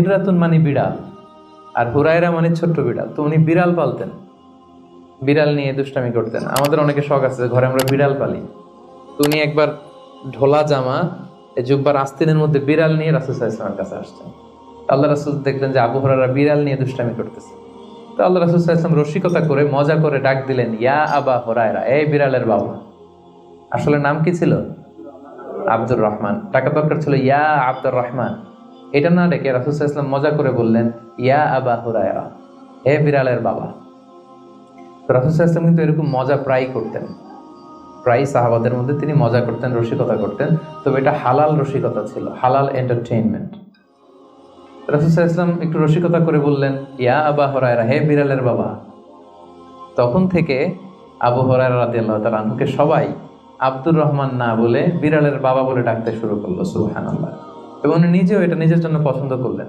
হিজরাতুন মানে বিড়াল, আর হুরায়রা মানে ছোট্ট বিড়াল। তো উনি বিড়াল পালতেন। বিড়াল নিয়ে দুষ্টামি করতেন। আমাদের অনেকে শখ আছে যে ঘরে আমরা বিড়াল পালি। তো উনি একবার ঢোলা জামা জুব্বার আস্তিনের মধ্যে বিড়াল নিয়ে রাসুল ইসলামের কাছে আসছেন। আল্লাহ রাসুল দেখলেন যে আবু হরারা বিড়াল নিয়ে দুষ্টামি করতেছে। তো আল্লাহ রাসুল ইসলাম রসিকতা করে, মজা করে ডাক দিলেন, ইয়া আবা হরায়রা, এই বিড়ালের বাবা। আসলে নাম কি ছিল? আব্দুর রহমান। টাকা দরকার ছিল, ইয়া আব্দুর রহমান। এটা না ডেকে রাসুল ইসলাম মজা করে বললেন, ইয়া আবা হুরায়রা, হে বিড়ালের বাবা। তো ইসলাম কিন্তু এরকম মজা প্রায় করতেন। প্রায় সাহাবাদের মধ্যে তিনি মজা করতেন, রসিকতা করতেন, তবে এটা হালাল রসিকতা ছিল, হালাল এন্টারটেইনমেন্ট রাসুল ইসলাম একটু রসিকতা করে বললেন, ইয়া আবা হরায়রা, হে বিড়ালের বাবা। তখন থেকে আবু হরায়রা রাদিয়াল্লাহু তাআলা আনহুকে সবাই আব্দুর রহমান না বলে বিড়ালের বাবা বলে ডাকতে শুরু করল, সুবহানাল্লাহ। এবং উনি নিজেও এটা নিজের জন্য পছন্দ করলেন।